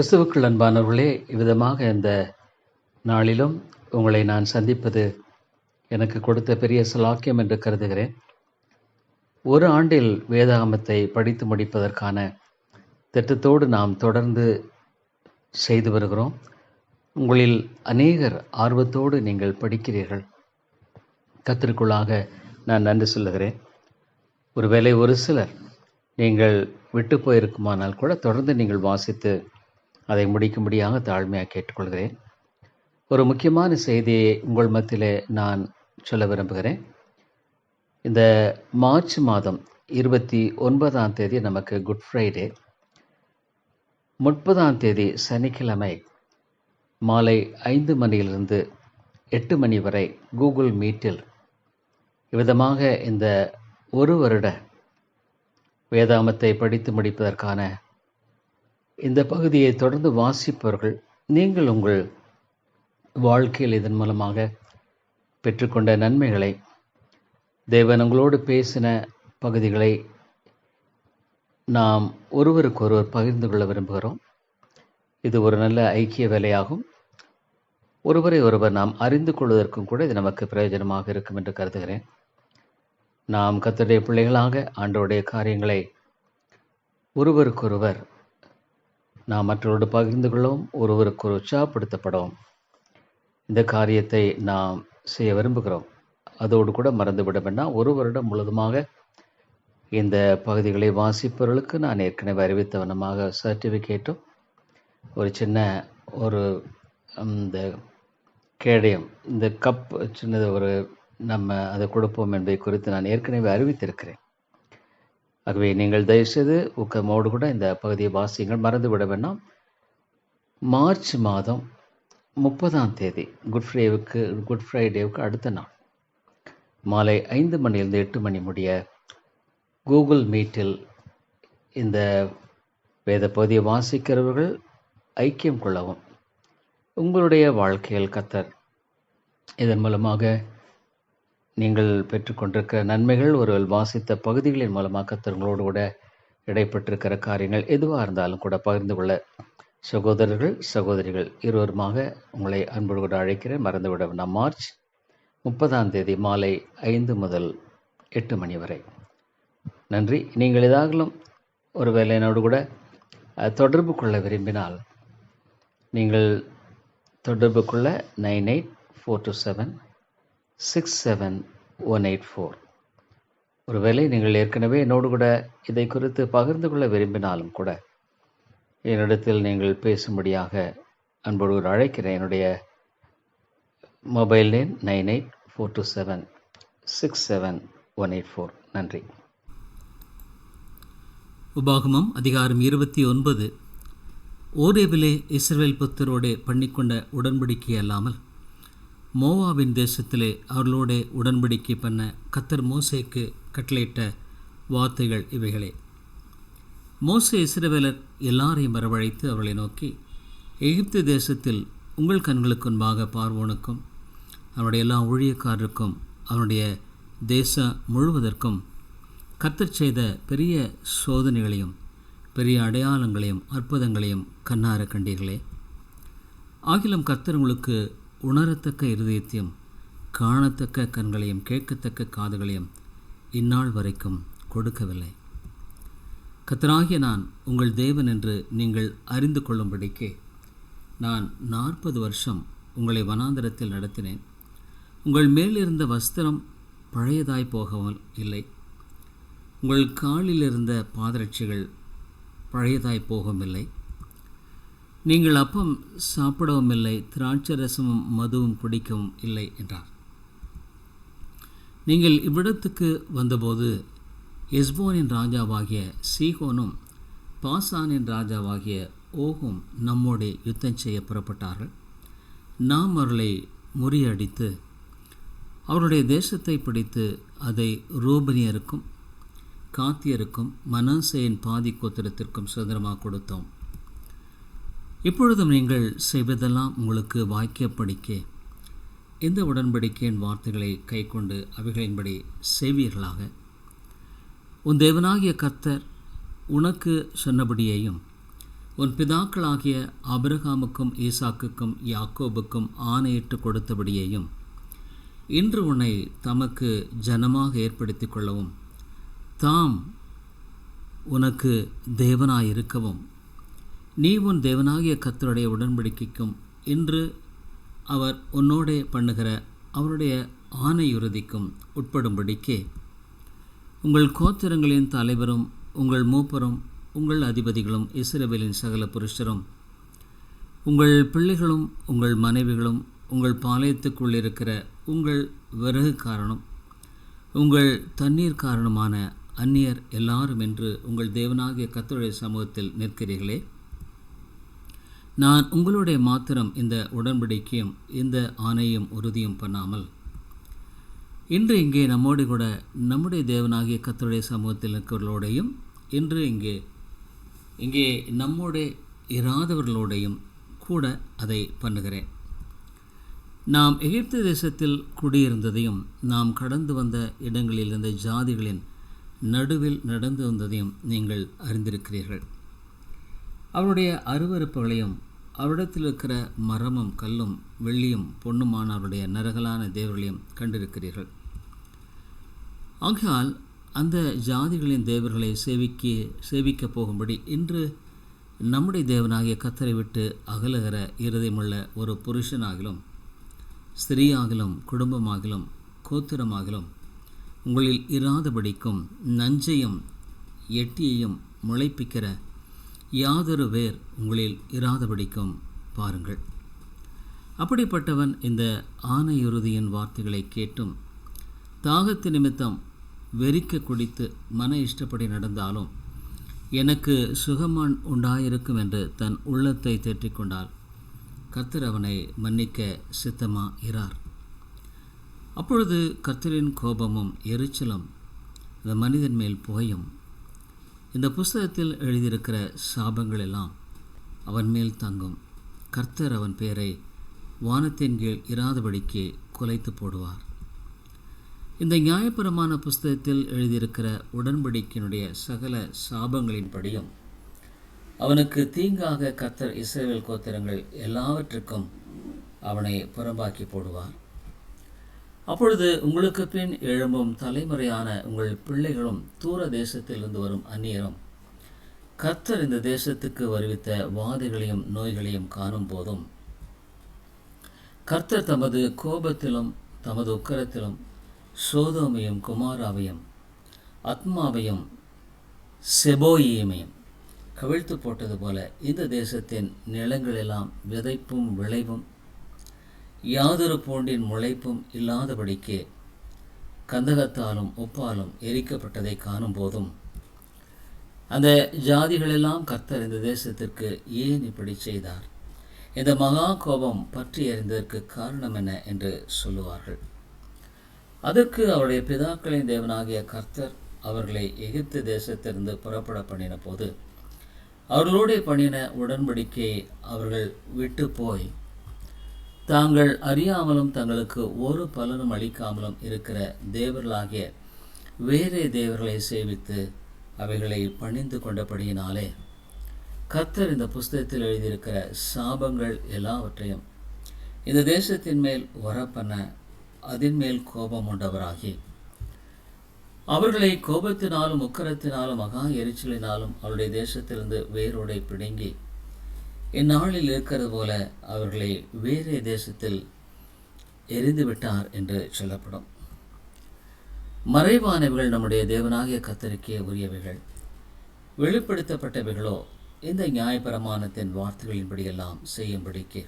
கிறிஸ்துவுக்குள் அன்பானவர்களே இவ்விதமாக இந்த நாளிலும் உங்களை நான் சந்திப்பது எனக்கு கொடுத்த பெரிய சலாக்கியம் என்று கருதுகிறேன். ஒரு ஆண்டில் வேதாகமத்தை படித்து முடிப்பதற்கான திட்டத்தோடு நாம் தொடர்ந்து செய்து வருகிறோம். உங்களில் அநேகர் ஆர்வத்தோடு நீங்கள் படிக்கிறீர்கள். கத்திற்குள்ளாக நான் நன்றி சொல்லுகிறேன். ஒருவேளை ஒரு சிலர் நீங்கள் விட்டு போயிருக்குமானால் கூட தொடர்ந்து நீங்கள் வாசித்து அதை முடிக்கும்படியாக தாழ்மையாக கேட்டுக்கொள்கிறேன். ஒரு முக்கியமான செய்தியை உங்கள் மத்தியிலே நான் சொல்ல விரும்புகிறேன். இந்த மார்ச் மாதம் இருபத்தி ஒன்பதாம் தேதி நமக்கு குட் ஃப்ரைடே. முப்பதாம் தேதி சனிக்கிழமை மாலை ஐந்து மணியிலிருந்து எட்டு மணி வரை கூகுள் மீட்டில் இவ்விதமாக இந்த ஒரு வருட வேதாமத்தை படித்து முடிப்பதற்கான இந்த பகுதியை தொடர்ந்து வாசிப்பவர்கள் நீங்கள் உங்கள் வாழ்க்கையில் இதன் மூலமாக பெற்றுக்கொண்ட நன்மைகளை தேவன் உங்களோடு பேசின பகுதிகளை நாம் ஒருவருக்கொருவர் பகிர்ந்து கொள்ள விரும்புகிறோம். இது ஒரு நல்ல ஐக்கிய வேலையாகும். ஒருவரை ஒருவர் நாம் அறிந்து கொள்வதற்கும் கூட இது நமக்கு பிரயோஜனமாக இருக்கும் என்று கருதுகிறேன். நாம் கத்தருடைய பிள்ளைகளாக ஆண்டோடைய காரியங்களை ஒருவருக்கொருவர் நாம் மற்றவரோடு பகிர்ந்து கொள்ளவும் ஒருவருக்கு உற்சாகப்படுத்தப்படவும். இந்த காரியத்தை நாம் செய்ய விரும்புகிறோம். அதோடு கூட மறந்துவிட வேண்டாம். ஒரு வருடம் முழுதுமாக இந்த பகுதிகளை வாசிப்பவர்களுக்கு நான் ஏற்கனவே அறிவித்தவனமாக சர்டிஃபிகேட்டும் ஒரு சின்ன ஒரு இந்த கேடயம் இந்த கப் சின்னது ஒரு நம்ம அதை கொடுப்போம் என்பதை குறித்து நான் ஏற்கனவே அறிவித்திருக்கிறேன். ஆகவே நீங்கள் தயவுசெய்து ஊக்கமோடு கூட இந்த பகுதியை வாசியங்கள். மறந்துவிட வேண்டாம் மார்ச் மாதம் முப்பதாம் தேதி குட் ஃப்ரைவுக்கு குட் ஃப்ரைடேவுக்கு அடுத்த நாள். மாலை ஐந்து மணியிலிருந்து எட்டு மணி முடிய கூகுள் மீட்டில் இந்த வேத பகுதியை வாசிக்கிறவர்கள் ஐக்கியம் கொள்ளவும். உங்களுடைய வாழ்க்கையில் கத்தர் இதன் மூலமாக நீங்கள் பெற்றுக்கொண்டிருக்கிற நன்மைகள் ஒருவர் வாசித்த பகுதிகளின் மூலமாக கத்தர்களோடு கூட இடைப்பட்டிருக்கிற காரியங்கள் எதுவாக இருந்தாலும் கூட பகிர்ந்து கொள்ள சகோதரர்கள் சகோதரிகள் இருவருமாக உங்களை அன்போடு கூட அழைக்கிறேன். மறந்துவிட வேண்டாம். மார்ச் முப்பதாம் தேதி மாலை ஐந்து முதல் எட்டு மணி வரை. நன்றி. நீங்கள் ஏதாகலும் ஒரு வேலையினோடு கூட தொடர்பு கொள்ள விரும்பினால் நீங்கள் தொடர்பு கொள்ள nine eight four two seven six seven one eight four ஒருவேளை நீங்கள் ஏற்கனவே என்னோடு கூட இதை குறித்து பகிர்ந்து கொள்ள விரும்பினாலும் கூட என்னிடத்தில் நீங்கள் பேசும்படியாக அன்போடு ஒரு அழைக்கிறேன். என்னுடைய மொபைல் எண் nine eight four two seven six seven one eight four. நன்றி. உபாகமம் அதிகாரம் இருபத்தி ஒன்பது. ஓரேவிலே இஸ்ரேல் புத்தரோடே பண்ணிக்கொண்ட உடன்படிக்கை அல்லாமல் மோவாவின் தேசத்திலே அவர்களோட உடன்படிக்கை பண்ண கத்தர் மோசேக்கு கட்டளையிட்ட வார்த்தைகள் இவைகளே. மோசே இஸ்ரவேலர் எல்லாரையும் வரவழைத்து அவர்களை நோக்கி எகிப்து தேசத்தில் உங்கள் கண்களுக்கு முன்பாக பார்வோனுக்கும் அவனுடைய எல்லா ஊழியக்காரருக்கும் அவனுடைய தேசம் முழுவதற்கும் கத்தர் செய்த பெரிய சோதனைகளையும் பெரிய அடையாளங்களையும் அற்புதங்களையும் கண்ணார கண்டீர்களே. ஆகிலும் கத்தர் உங்களுக்கு உணரத்தக்க இருதயத்தையும் காணத்தக்க கண்களையும் கேட்கத்தக்க காதுகளையும் இந்நாள் வரைக்கும் கொடுக்கவில்லை. கத்தராகிய நான் உங்கள் தேவன் என்று நீங்கள் அறிந்து கொள்ளும்படிக்கு நான் நாற்பது வருஷம் உங்களை வனாந்தரத்தில் நடத்தினேன். உங்கள் மேலிருந்த வஸ்திரம் பழையதாய் போகவும் இல்லை. உங்கள் காலில் இருந்த பாதரட்சிகள் பழையதாய் போகவும் இல்லை. நீங்கள் அப்பம் சாப்பிடவும் இல்லை திராட்சை ரசமும் மதுவும் குடிக்கவும் இல்லை என்றார். நீங்கள் இவ்விடத்துக்கு வந்தபோது எஸ்போனின் ராஜாவாகிய சீகோனும் பாசானின் ராஜாவாகிய ஓகும் நம்மோடு யுத்தம் செய்ய புறப்பட்டார்கள். நாம் அவர்களை முறியடித்து அவருடைய தேசத்தை பிடித்து அதை ரூபனியருக்கும் காத்தியருக்கும் மனசையின் பாதி கோத்திரத்திற்கும் சுதந்திரமாக கொடுத்தோம். இப்பொழுதும் நீங்கள் செய்வதெல்லாம் உங்களுக்கு வாக்கியப்படிக்க இந்த உடன்படிக்கையின் வார்த்தைகளை கைக்கொண்டு அவைகளின்படி செய்வீர்களாக. உன் தேவனாகிய கர்த்தர் உனக்கு சொன்னபடியையும் உன் பிதாக்களாகிய அபிரகாமுக்கும் ஈசாக்குக்கும் யாக்கோபுக்கும் ஆணையிட்டு கொடுத்தபடியையும் இன்று உன்னை தமக்கு ஜனமாக ஏற்படுத்தி கொள்ளவும் தாம் உனக்கு தேவனாயிருக்கவும். நீ உன் தேவனாகிய கத்தருடைய உடன்படிக்கைக்கும் இன்று அவர் உன்னோடே பண்ணுகிற அவருடைய ஆணையுறுதிக்கும் உட்படும்படிக்கு. உங்கள் கோத்திரங்களின் தலைவரும் உங்கள் மூப்பரும் உங்கள் அதிபதிகளும் இஸ்ரவேலின் சகல புருஷரும் உங்கள் பிள்ளைகளும் உங்கள் மனைவிகளும் உங்கள் பாளையத்துக்குள் இருக்கிற உங்கள் விறகு காரணம் உங்கள் தண்ணீர் காரணமான அந்நியர் எல்லாரும் என்று உங்கள் தேவனாகிய கத்தருடைய சமூகத்தில் நிற்கிறீர்களே. நான் உங்களுடைய மாத்திரம் இந்த உடன்படிக்கையும் இந்த ஆணையும் உறுதியும் பண்ணாமல் இன்று இங்கே நம்மோடு கூட நம்முடைய தேவனாகிய கத்தருடைய சமூகத்தில் இருக்கிறவர்களோடையும் இன்று இங்கே இங்கே நம்மோட இராதவர்களோடையும் கூட அதை பண்ணுகிறேன். நாம் எகிப்து தேசத்தில் குடியிருந்ததையும் நாம் கடந்து வந்த இடங்களில் இருந்த ஜாதிகளின் நடுவில் நடந்து வந்ததையும் நீங்கள் அறிந்திருக்கிறீர்கள். அவருடைய அருவறுப்புகளையும் அவரிடத்தில் இருக்கிற மரமும் கல்லும் வெள்ளியும் பொண்ணுமான அவருடைய நரகலான தேவர்களையும் கண்டிருக்கிறீர்கள். ஆகையால் அந்த ஜாதிகளின் தேவர்களை சேவிக்க சேவிக்கப் போகும்படி இன்று நம்முடைய தேவனாகிய கத்தரை விட்டு அகலுகிற இருதயமுள்ள ஒரு புருஷனாகிலும் ஸ்திரீயாகிலும் குடும்பமாகிலும் கோத்திரமாகிலும் உங்களில் இராதபடிக்கும் நஞ்சையும் எட்டியையும் முளைப்பிக்கிற யாதொரு வேர் உங்களில் இராதபடிக்கும் பாருங்கள். அப்படிப்பட்டவன் இந்த ஆணையுறுதியின் வார்த்தைகளை கேட்டும் தாகத்து நிமித்தம் வெறிக்க குடித்து மன இஷ்டப்படி நடந்தாலும் எனக்கு சுகமான் உண்டாயிருக்கும் என்று தன் உள்ளத்தை தேற்றிக்கொண்டால் கர்த்தர் அவனை மன்னிக்க சித்தமா இறார் அப்பொழுது கர்த்தரின் கோபமும் எரிச்சலும் அந்த மனிதன் மேல் புகையும். இந்த புஸ்தகத்தில் எழுதியிருக்கிற சாபங்கள் எல்லாம் அவன் மேல் தங்கும். கர்த்தர் அவன் பேரை வானத்தின் கீழ் இராதபடிக்கு குலைத்து போடுவார். இந்த நியாயபுரமான புஸ்தகத்தில் எழுதியிருக்கிற உடன்படிக்கையினுடைய சகல சாபங்களின்படியும் அவனுக்கு தீங்காக கர்த்தர் இஸ்ரேல் கோத்திரங்கள் எல்லாவற்றுக்கும் அவனை புறம்பாக்கி போடுவார். அப்பொழுது உங்களுக்கு பின் எழும்பும் தலைமுறையான உங்கள் பிள்ளைகளும் தூர தேசத்திலிருந்து வரும் அந்நியரும். கர்த்தர் இந்த தேசத்துக்கு வருவித்த வாதைகளையும் நோய்களையும் காணும் போதும். கர்த்தர் தமது கோபத்திலும் தமது உக்கரத்திலும் சோதோமையும் குமாராவையும் அத்மாவையும் செபோயியமையும் கவிழ்த்து போட்டது போல இந்த தேசத்தின் நிலங்களெல்லாம் விதைப்பும் விளைவும் யாதொரு பூண்டின் முளைப்பும் இல்லாதபடிக்கு கந்தகத்தாலும் உப்பாலும் எரிக்கப்பட்டதை காணும் போதும் அந்த ஜாதிகளெல்லாம் கர்த்தர் இந்த தேசத்திற்கு ஏன் இப்படி செய்தார்? இந்த மகா கோபம் பற்றி எறிந்ததற்கு காரணம் என்ன என்று சொல்லுவார்கள். அதற்கு அவருடைய பிதாக்களின் தேவனாகிய கர்த்தர் அவர்களை எகிப்து தேசத்திலிருந்து புறப்பட பண்ணின போது அவர்களோடு பண்ணின உடன்படிக்கையை அவர்கள் விட்டு போய் தாங்கள் அறியாமலும் தங்களுக்கு ஒரு பலனும் அளிக்காமலும் இருக்கிற தேவர்களாகிய வேறே தேவர்களை சேவித்து அவைகளை பணிந்து கொண்டபடியினாலே கர்த்தர் இந்த புஸ்தகத்தில் எழுதியிருக்கிற சாபங்கள் எல்லாவற்றையும் இந்த தேசத்தின் மேல் வரப்பண்ண அதன் மேல் கோபம் உண்டவராகி அவர்களை கோபத்தினாலும் உக்கரத்தினாலும் மகா எரிச்சலினாலும் அவருடைய தேசத்திலிருந்து வேரோடை பிடுங்கி இந்நாளில் இருக்கிறது போல அவர்களை வேறே தேசத்தில் எரிந்து விட்டார் என்று சொல்லப்படும். மறைவானவைகள் நம்முடைய தேவனாகிய கத்தரிக்கே உரியவைகள். வெளிப்படுத்தப்பட்டவைகளோ இந்த நியாயப்பிரமாணத்தின் வார்த்தைகளின்படியெல்லாம் செய்யும்படிக்கு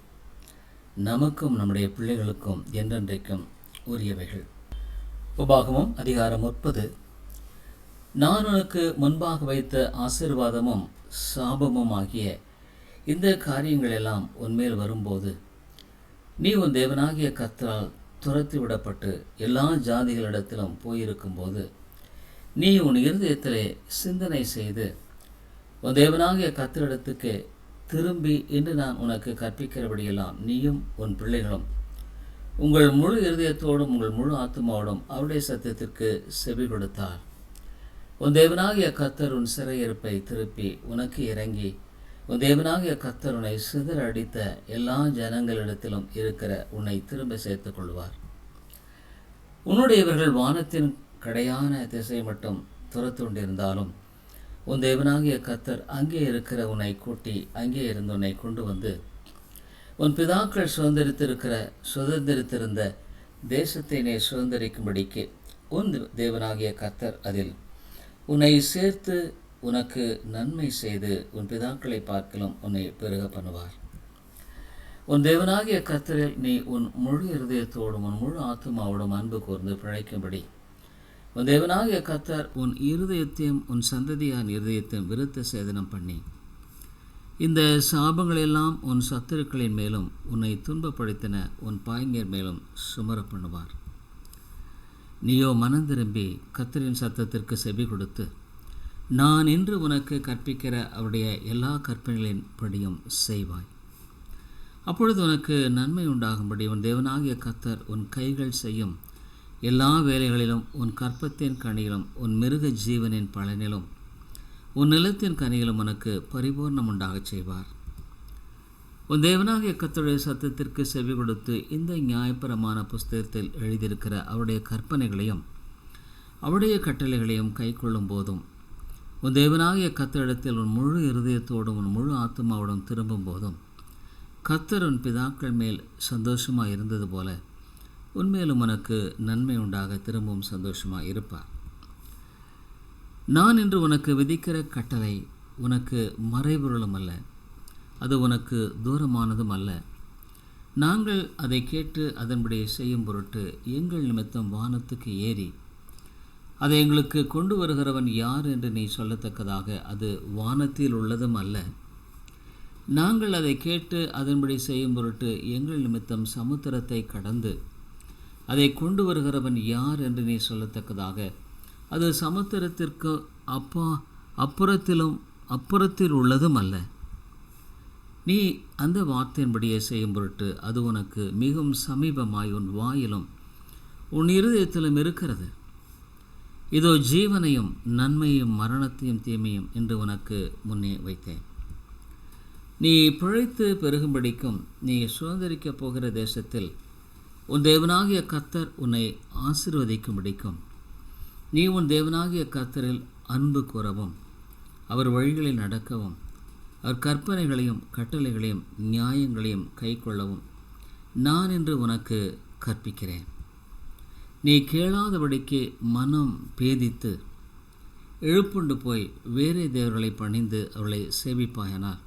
நமக்கும் நம்முடைய பிள்ளைகளுக்கும் என்றென்றைக்கும் உரியவைகள். உபாகமும் அதிகாரம் முப்பது. நான் உனக்கு முன்பாக வைத்த ஆசீர்வாதமும் சாபமும் ஆகிய இந்த காரியங்கள் எல்லாம் உன்மேல் வரும்போது நீ உன் தேவனாகிய கத்தரால் துரத்தி விடப்பட்டு எல்லா ஜாதிகளிடத்திலும் போயிருக்கும்போது நீ உன் இருதயத்திலே சிந்தனை செய்து உன் தேவனாகிய கத்தரிடத்துக்கு திரும்பி இன்று நான் உனக்கு கற்பிக்கிறபடியெல்லாம் நீயும் உன் பிள்ளைகளும் உங்கள் முழு இருதயத்தோடும் உங்கள் முழு ஆத்மாவோடும் அவருடைய சத்தியத்திற்கு செவி கொடுத்தார். உன் தேவனாகிய கத்தர் உன் சிறையிருப்பை திருப்பி உனக்கு இறங்கி தேவனாகிய கர்த்தர் உன்னை சிதற அடித்த எல்லா ஜனங்களிடத்திலும் இருக்கிற உன்னை திரும்ப சேர்த்துக் கொள்வார். உன்னுடையவர்கள் வானத்தின் கடையான திசை மட்டும் துரத்துண்டிருந்தாலும் உன் தேவனாகிய கர்த்தர் அங்கே இருக்கிற உன்னை கூட்டி அங்கே இருந்து உன்னை கொண்டு வந்து உன் பிதாக்கள் சுதந்திரித்திருக்கிற சுதந்திரித்திருந்த தேசத்தை நீ சுதந்திரிக்கும்படிக்கு உன் தேவனாகிய கர்த்தர் அதில் உன்னை சேர்த்து உனக்கு நன்மை செய்து உன் பிதாக்களை பார்க்கலும் உன்னை பெருக பண்ணுவார். உன் தேவனாகிய கத்தரில் நீ உன் முழு இருதயத்தோடும் உன் முழு ஆத்மாவோடும் அன்பு கூர்ந்து பிழைக்கும்படி. உன் தேவனாகிய கத்தர் உன் இருதயத்தையும் உன் சந்ததியான் இருதயத்தையும் விருத்த சேதனம் பண்ணி. இந்த சாபங்களெல்லாம் உன் சத்துருக்களின் மேலும் உன்னை துன்பப்படுத்தின உன் பாய்ஞர் மேலும் சுமர பண்ணுவார். நீயோ மனம் திரும்பி கத்தரின் சத்தத்திற்கு செவி கொடுத்து நான் இன்று உனக்கு கற்பிக்கிற அவருடைய எல்லா கற்பனைகளின் படியும் செய்வாய். அப்பொழுது உனக்கு நன்மை உண்டாகும்படி உன் தேவனாகிய கத்தர் உன் கைகள் செய்யும் எல்லா வேலைகளிலும் உன் கற்பத்தின் கனியிலும் உன் மிருக ஜீவனின் பலனிலும் உன் நிலத்தின் கனியிலும் உனக்கு பரிபூர்ணம் உண்டாகச் செய்வார். உன் தேவனாகிய கத்தருடைய சத்தத்திற்கு செவி கொடுத்து இந்த நியாயபரமான புஸ்தகத்தில் எழுதியிருக்கிற அவருடைய கற்பனைகளையும் அவருடைய கட்டளைகளையும் கைக்கொள்ளும் போதும் உன் தேவனாகிய கத்தரிடத்தில் உன் முழு இருதயத்தோடும் உன் முழு ஆத்மாவோடும் திரும்பும் போதும் கத்தர் உன் பிதாக்கள் மேல் சந்தோஷமாக இருந்தது போல உன்மேலும் உனக்கு நன்மை உண்டாக திரும்பவும் சந்தோஷமாக இருப்பார் நான் இன்று உனக்கு விதிக்கிற கட்டளை உனக்கு மறைபொருளும் அல்ல அது உனக்கு தூரமானதும் அல்ல. நாங்கள் அதை கேட்டு அதன்படி செய்யும் பொருட்டு எங்கள் நிமித்தம் வானத்துக்கு ஏறி அதை எங்களுக்கு கொண்டு வருகிறவன் யார் என்று நீ சொல்லத்தக்கதாக அது வானத்தில் உள்ளதும் அல்ல. நாங்கள் அதை கேட்டு அதன்படி செய்யும் பொருட்டு எங்கள் நிமித்தம் சமுத்திரத்தை கடந்து அதை கொண்டு வருகிறவன் யார் என்று நீ சொல்லத்தக்கதாக அது சமுத்திரத்திற்கு அப்பா அப்புறத்திலும் அப்புறத்தில் உள்ளதும் அல்ல. நீ அந்த வார்த்தையின்படியே செய்யும் பொருட்டு அது உனக்கு மிகவும் சமீபமாய் உன் வாயிலும் உன் இருதயத்திலும் இருக்கிறது. இதோ ஜீவனையும் நன்மையும் மரணத்தையும் தீமையும் என்று உனக்கு முன்னே வைத்தேன். நீ பிழைத்து பெருகும்படிக்கும் நீ சுதந்திரிக்கப் போகிற தேசத்தில் உன் தேவனாகிய கத்தர் உன்னை ஆசிர்வதிக்கும்படிக்கும் நீ உன் தேவனாகிய கத்தரில் அன்பு கூறவும் அவர் வழிகளில் நடக்கவும் அவர் கற்பனைகளையும் கட்டளைகளையும் நியாயங்களையும் கைக்கொள்ளவும் நான் என்று உனக்கு கற்பிக்கிறேன். நீ கேளாதபடிக்கு மனம் பேதித்து எழுப்புண்டு போய் வேறே தேவர்களை பணிந்து அவளை சேவிப்பாயனார்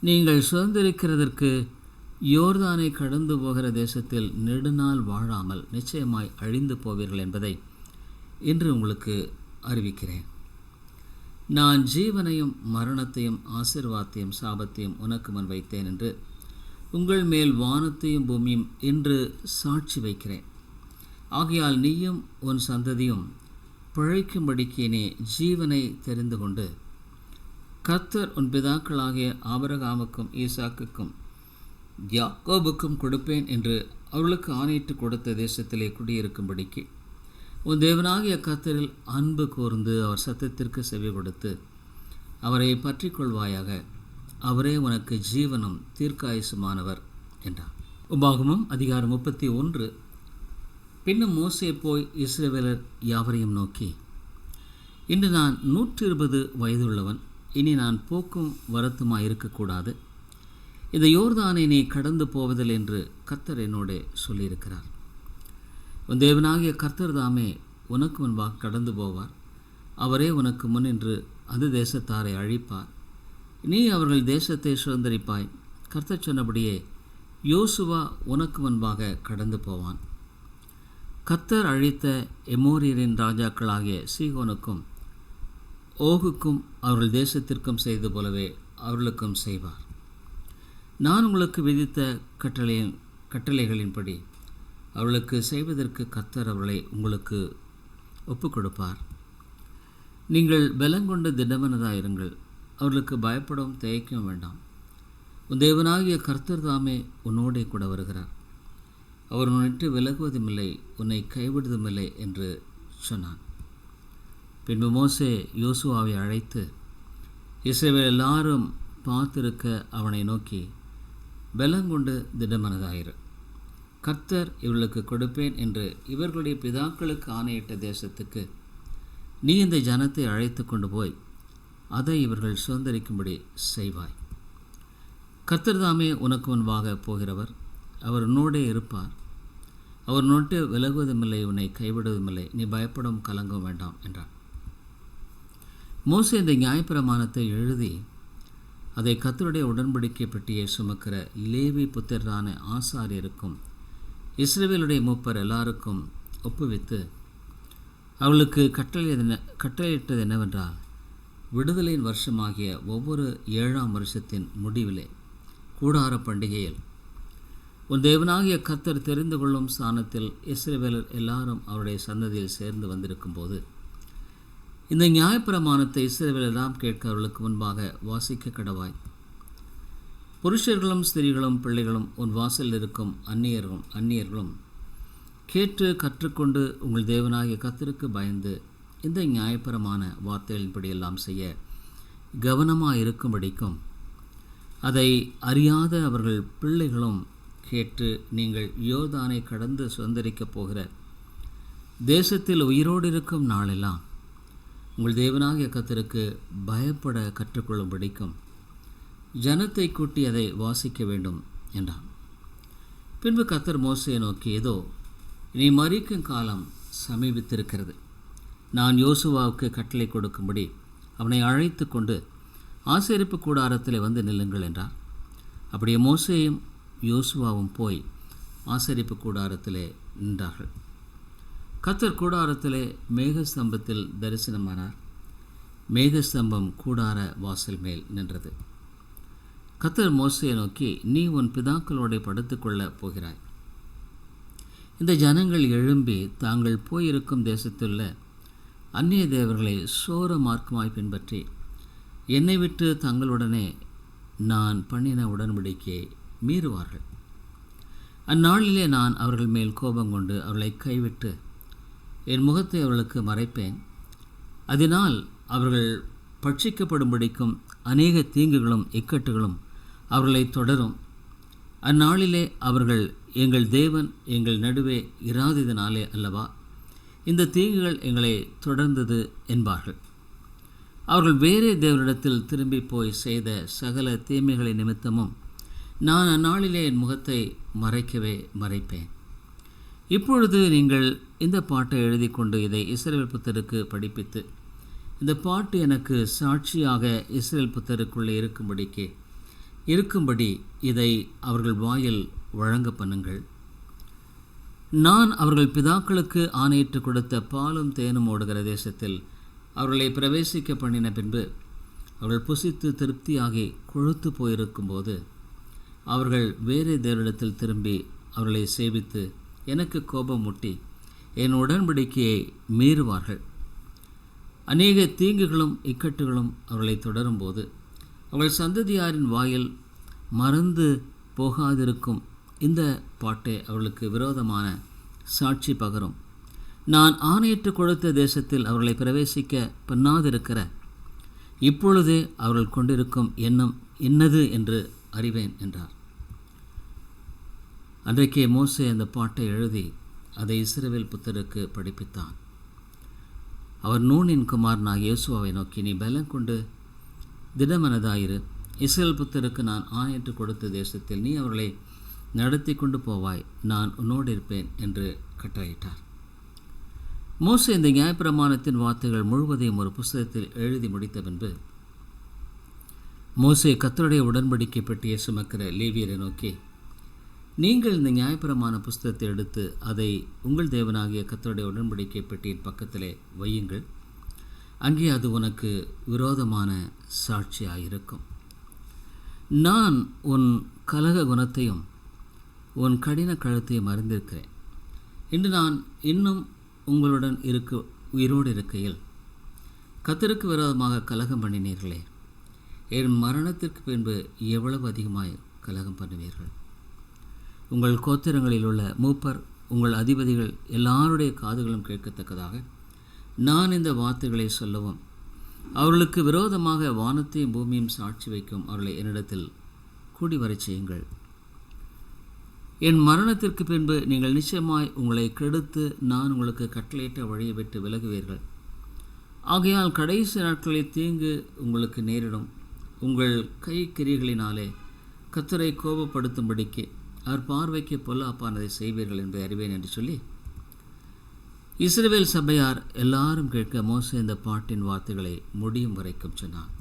நீங்கள் சுதந்திரிக்கிறதற்கு யோர்தானை கடந்து போகிற தேசத்தில் நெடுநாள் வாழாமல் நிச்சயமாய் அழிந்து போவீர்கள் என்பதை இன்று உங்களுக்கு அறிவிக்கிறேன். நான் ஜீவனையும் மரணத்தையும் ஆசிர்வாதத்தையும் சாபத்தையும் உனக்கு முன் வைத்தேன் என்று உங்கள் மேல் வானத்தையும் பூமியும் இன்று சாட்சி வைக்கிறேன். ஆகையால் நீயும் உன் சந்ததியும் பிழைக்கும்படிக்கு நீ ஜீவனை தெரிந்து கொண்டு. கர்த்தர் உன் பிதாக்களாகிய ஆபரகாமுக்கும் ஈசாக்குக்கும் யாக்கோபுக்கும் கொடுப்பேன் என்று அவர்களுக்கு ஆணையிட்டு கொடுத்த தேசத்திலே குடியிருக்கும்படிக்கு. உன் தேவனாகிய கர்த்தரில் அன்பு கூர்ந்து அவர் சத்தத்திற்கு செவி கொடுத்து அவரை பற்றி கொள்வாயாக அவரே உனக்கு ஜீவனும் தீர்க்காயுசுமானவர் என்றார். உபாகமும் அதிகாரம் முப்பத்தி ஒன்று. பின்னும் மோசே போய் இஸ்ரவேலர் யாவரையும் நோக்கி இன்று நான் நூற்றி இருபது வயதுள்ளவன். இனி நான் போக்கும் வருத்தமாக இருக்கக்கூடாது. இந்த யோர்தானை நீ கடந்து போவதில் என்று கர்த்தர் என்னோட சொல்லியிருக்கிறார். உன் தேவனாகிய கர்த்தர் தாமே உனக்கு முன்பாக கடந்து போவார். அவரே உனக்கு முன் என்று அந்த தேசத்தாரை அழிப்பார். நீ அவர்கள் தேசத்தை சுதந்திரிப்பாய். கர்த்தர் சொன்னபடியே யோசுவா உனக்கு முன்பாக கடந்து போவான். கத்தர் அழித்த எமோரியரின் ராஜாக்களாகிய சீகோனுக்கும் ஓகுக்கும் அவர்கள் தேசத்திற்கும் செய்தது போலவே அவர்களுக்கும் செய்வார். நான் உங்களுக்கு விதித்த கட்டளையின் கட்டளைகளின்படி அவர்களுக்கு செய்வதற்கு கத்தர் அவர்களை உங்களுக்கு ஒப்புக் கொடுப்பார் நீங்கள் பலங்கொண்ட திடமனதாயிருங்கள் அவர்களுக்கு பயப்படவும் தயக்கவும் வேண்டாம். உன் தேவனாகிய கர்த்தர் தாமே உன்னோடே கூட வருகிறார். அவர் உன்னிட்டு விலகுவதுமில்லை உன்னை கைவிடுவதுமில்லை என்று சொன்னான். பின்பு மோசே யோசுவாவை அழைத்து இஸ்ரவேல் எல்லாரும் பார்த்திருக்க அவனை நோக்கி பலங்கொண்டு திடமனதாயிரு. கர்த்தர் இவர்களுக்கு கொடுப்பேன் என்று இவர்களுடைய பிதாக்களுக்கு ஆணையிட்ட தேசத்துக்கு நீ இந்த ஜனத்தை அழைத்து கொண்டு போய் அதை இவர்கள் சுதந்திரிக்கும்படி செய்வாய். கர்த்தர் தாமே உனக்கு முன்பாக போகிறவர். அவர் உன்னோடே இருப்பார். அவர் நோட்டு விலகுவதுமில்லை உன்னை கைவிடுவதுமில்லை. நீ பயப்படும் கலங்கவும் வேண்டாம் என்றார் மோசே இந்த நியாயப்பிரமாணத்தை எழுதி அதை கத்தருடைய உடன்படிக்கை பெட்டியை சுமக்கிற லேவி புத்திரரான ஆசாரியருக்கும் இஸ்ரேவேலுடைய மூப்பர் எல்லாருக்கும் ஒப்புவித்து அவளுக்கு கட்டளை கட்டளையிட்டது என்னவென்றால் விடுதலையின் வருஷமாகிய ஒவ்வொரு ஏழாம் வருஷத்தின் முடிவிலே கூடார பண்டிகையில் உன் தேவனாகிய கத்தர் தெரிந்து கொள்ளும் ஸ்தானத்தில் இஸ்ரேவேலர் எல்லாரும் அவருடைய சன்னதியில் சேர்ந்து வந்திருக்கும் போது இந்த நியாயப்பிரமாணத்தை இஸ்ரேவேலெல்லாம் கேட்க அவர்களுக்கு முன்பாக வாசிக்க கடவாய். புருஷர்களும் ஸ்திரீகளும் பிள்ளைகளும் உன் வாசலில் இருக்கும் அந்நியர்களும் அந்நியர்களும் கேட்டு கற்றுக்கொண்டு உங்கள் தேவனாகிய கத்தருக்கு பயந்து இந்த நியாயபரமான வார்த்தைகளின்படியெல்லாம் செய்ய கவனமாக இருக்கும்படிக்கும் அதை அறியாத அவர்கள் பிள்ளைகளும் கேட்டு நீங்கள் யோர்தானை கடந்து சுதந்திரிக்கப் போகிற தேசத்தில் உயிரோடு இருக்கும் நாளெல்லாம் உங்கள் தேவனாகிய கத்தருக்கு பயப்பட கற்றுக்கொள்ளும் பிடிக்கும். ஜனத்தை கூட்டி அதை வாசிக்க வேண்டும் என்றான். பின்பு கத்தர் மோசையை நோக்கி ஏதோ நீ மறிக்கும் காலம் சமீபித்திருக்கிறது. நான் யோசுவாவுக்கு கட்டளை கொடுக்கும்படி அவனை அழைத்து கொண்டு ஆசரிப்பு கூடாரத்தில் வந்து நில்லுங்கள் என்றார் அப்படியே மோசையும் யோசுவாவும் போய் ஆசரிப்பு கூடாரத்திலே நின்றார்கள். கத்தர் கூடாரத்திலே மேகஸ்தம்பத்தில் தரிசனமானார். மேகஸ்தம்பம் கூடார வாசல் மேல் நின்றது. கத்தர் மோசையை நோக்கி நீ உன் பிதாக்களோட படுத்துக்கொள்ளப் போகிறாய். இந்த ஜனங்கள் எழும்பி தாங்கள் போயிருக்கும் தேசத்துள்ள அந்நிய தேவர்களை சோர மார்க்கமாய் பின்பற்றி என்னை விட்டு தங்களுடனே நான் பண்ணின உடன்படிக்கையை மீறுவார்கள். அந்நாளிலே நான் அவர்கள் மேல் கோபம் கொண்டு அவர்களை கைவிட்டு என் முகத்தை அவர்களுக்கு மறைப்பேன். அதனால் அவர்கள் பட்சிக்கப்படும்படிக்கும் அநேக தீங்குகளும் இக்கட்டுகளும் அவர்களை தொடரும். அந்நாளிலே அவர்கள் எங்கள் தேவன் எங்கள் நடுவே இராததினாலே அல்லவா? இந்த தீங்குகள் எங்களை தொடர்ந்தது என்பார்கள். அவர்கள் வேறே தேவனிடத்தில் திரும்பி போய் செய்த சகல தீமைகளை நிமித்தமும் நான் அந்நாளிலே என் முகத்தை மறைக்கவே மறைப்பேன். இப்பொழுது நீங்கள் இந்த பாட்டை எழுதி கொண்டு இதை இஸ்ரேல் புத்தருக்கு படிப்பித்து இந்த பாட்டு எனக்கு சாட்சியாக இஸ்ரேல் புத்தருக்குள்ளே இருக்கும்படிக்கு இருக்கும்படி இதை அவர்கள் வாயில் வழங்க பண்ணுங்கள். நான் அவர்கள் பிதாக்களுக்கு ஆணையிட்டு கொடுத்த பாலும் தேனும் ஓடுகிற தேசத்தில் அவர்களை பிரவேசிக்க பண்ணின பின்பு அவர்கள் புசித்து திருப்தியாகி கொழுத்து போயிருக்கும்போது அவர்கள் வேறே தேவரிடத்தில் திரும்பி அவர்களை சேவித்து எனக்கு கோபம் முட்டி என் உடன்படிக்கையை மீறுவார்கள். அநேக தீங்குகளும் இக்கட்டுகளும் அவர்களை தொடரும்போது அவள் சந்ததியாரின் வாயில் மறந்து போகாதிருக்கும் இந்த பாட்டே அவர்களுக்கு விரோதமான சாட்சி பகரும். நான் ஆணையிட்டு கொடுத்த தேசத்தில் அவர்களை பிரவேசிக்க பண்ணாதிருக்கிற இப்பொழுதே அவர்கள் கொண்டிருக்கும் எண்ணம் என்னது என்று அறிவேன் என்றார். அன்றைக்கே மோசே அந்த பாட்டை எழுதி அதை இஸ்ரவேல் புத்தருக்கு படிப்பித்தான். அவர் நூனின் குமாரனாக இயேசுவாவை நோக்கி நீ பலம் கொண்டு திடமனதாயிரு. இஸ்ரேல் புத்தருக்கு நான் ஆணையிட்டு கொடுத்த தேசத்தில் நீ அவர்களை நடத்தி கொண்டு போவாய். நான் உன்னோடு இருப்பேன் என்று கட்டளையிட்டார். மோசே இந்த நியாயப்பிரமாணத்தின் வார்த்தைகள் முழுவதையும் ஒரு புஸ்தகத்தில் எழுதி முடித்த பின்பு மோசே கத்தருடைய உடன்படிக்கை பெட்டியை சுமக்கிற லேவியரை நோக்கி நீங்கள் இந்த நியாயபுரமான புஸ்தகத்தை எடுத்து அதை உங்கள் தேவனாகிய கத்தருடைய உடன்படிக்கை பெட்டியின் பக்கத்திலே வையுங்கள். அங்கே அது உனக்கு விரோதமான சாட்சியாக இருக்கும் நான் உன் கலக குணத்தையும் உன் கடின கழுத்தையும் அறிந்திருக்கிறேன். இன்று நான் இன்னும் உங்களுடன் இருக்க உயிரோடு இருக்கையில் கத்தருக்கு விரோதமாக கலகம் பண்ணினீர்களே. என் மரணத்திற்கு பின்பு எவ்வளவு அதிகமாய் கலகம் பண்ணுவீர்கள்? உங்கள் கோத்திரங்களில் உள்ள மூப்பர் உங்கள் அதிபதிகள் எல்லாருடைய காதுகளும் கேட்கத்தக்கதாக. நான் இந்த வார்த்தைகளை சொல்லவும் அவர்களுக்கு விரோதமாக வானத்தையும் பூமியும் சாட்சி வைக்கும் அவர்களை என்னிடத்தில் கூடி வரச் செய்யுங்கள். என் மரணத்திற்கு பின்பு நீங்கள் நிச்சயமாய் உங்களை கெடுத்து நான் உங்களுக்கு கட்டளையிட்ட வழியை விட்டு விலகுவீர்கள். ஆகையால் கடைசி நாட்களில் தீங்கு உங்களுக்கு நேரிடும். உங்கள் கை கிரிகளினாலே கத்தரை கோபப்படுத்தும்படிக்கு அவர் பார்வைக்கு பொல்லாப்பானதை செய்வீர்கள் என்பதை அறிவேன் என்று சொல்லி இஸ்ரேல் சபையார் எல்லாரும் கேட்க மோச இந்த பாட்டின் வார்த்தைகளை முடியும் வரைக்கும் சொன்னார்